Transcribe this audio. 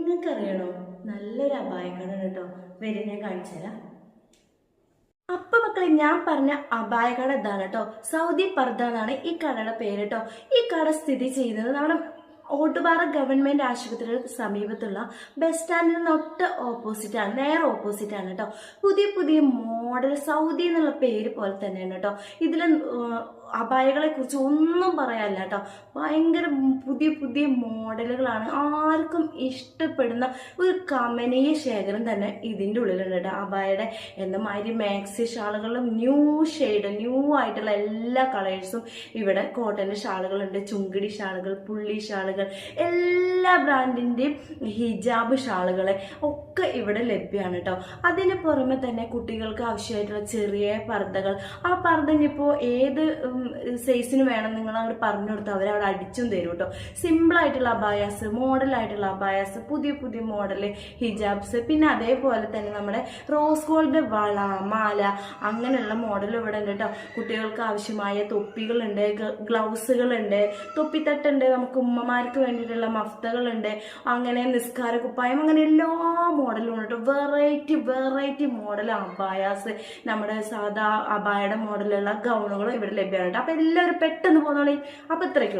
നിങ്ങൾക്കറിയണോ? നല്ലൊരു അപായകട കേട്ടോ. വരും ഞാൻ കാണിച്ചു അപ്പൊ മക്കളെ ഞാൻ പറഞ്ഞ അപായകട ഇതാണ് കേട്ടോ. സൗദി പർദ്ദ എന്നാണ് ഈ കടയുടെ പേര് കേട്ടോ. ഈ കട സ്ഥിതി ചെയ്യുന്നത് നമ്മുടെ ഓട്ടുപാറ ഗവൺമെന്റ് ആശുപത്രിയുടെ സമീപത്തുള്ള ബസ് സ്റ്റാൻഡിന് തൊട്ട് ഓപ്പോസിറ്റ് ആണ് നേരെ ഓപ്പോസിറ്റ് ആണ് കേട്ടോ. പുതിയ പുതിയ മോഡൽ സൗദി എന്നുള്ള പേര് പോലെ തന്നെയാണ് കേട്ടോ. ഇതിൽ അപായകളെ കുറിച്ച് ഒന്നും പറയാനില്ല കേട്ടോ. ഭയങ്കര പുതിയ പുതിയ മോഡലുകളാണ് ആർക്കും ഇഷ്ടപ്പെടുന്ന ഒരു കമനീയ ശേഖരം തന്നെ ഇതിന്റെ ഉള്ളിലുണ്ട് കേട്ടോ. അബായയുടെ എന്ന മാതിരി മാക്സി ഷാളുകളും ന്യൂ ഷെയ്ഡ് ന്യൂ ആയിട്ടുള്ള എല്ലാ കളേഴ്സും ഇവിടെ കോട്ടന്റെ ഷാളുകളുണ്ട്. ചുങ്കിടി ഷാളുകൾ പുള്ളി ഷാളുകൾ എല്ലാ ബ്രാൻഡിന്റെയും ഹിജാബ് ഷാളുകൾ ഒക്കെ ഇവിടെ ലഭ്യമാണ് കേട്ടോ അതിന് പുറമെ തന്നെ കുട്ടികൾക്ക് ആവശ്യമായിട്ടുള്ള ചെറിയ പർദ്ദകൾ. ആ പർദ്ദ ഇനിയിപ്പോൾ ഏത് സൈസിന് വേണം നിങ്ങൾ അങ്ങോട്ട് പറഞ്ഞു കൊടുത്താൽ അവരവിടെ അടിച്ചും തരും കേട്ടോ. സിമ്പിൾ ആയിട്ടുള്ള അബായാസ് മോഡൽ ആയിട്ടുള്ള അബായാസ് പുതിയ പുതിയ മോഡൽ ഹിജാബ്സ് പിന്നെ അതേപോലെ തന്നെ നമ്മുടെ റോസ് ഗോൾഡ് വള മാല അങ്ങനെയുള്ള മോഡൽ ഇവിടെ ഉണ്ട് കേട്ടോ. കുട്ടികൾക്ക് ആവശ്യമായ തൊപ്പികളുണ്ട് ഗ്ലൗസുകളുണ്ട് തൊപ്പിത്തട്ടുണ്ട് നമുക്ക് ഉമ്മമാർക്ക് വേണ്ടിയിട്ടുള്ള മഫ്തകളുണ്ട് അങ്ങനെ നിസ്കാര കുപ്പായം അങ്ങനെ എല്ലാ മോഡലും ഉണ്ട് കേട്ടോ. വെറൈറ്റി വെറൈറ്റി മോഡൽ അബായാസ് നമ്മുടെ സാധാ അബായയുടെ മോഡലുള്ള ഗൗണുകളും ഇവിടെ ലഭ്യമാണ് കേട്ടോ. എല്ലാവരും പെട്ടെന്ന് പോന്നോളി അപ്പൊ ഇത്രയ്ക്കുള്ളൂ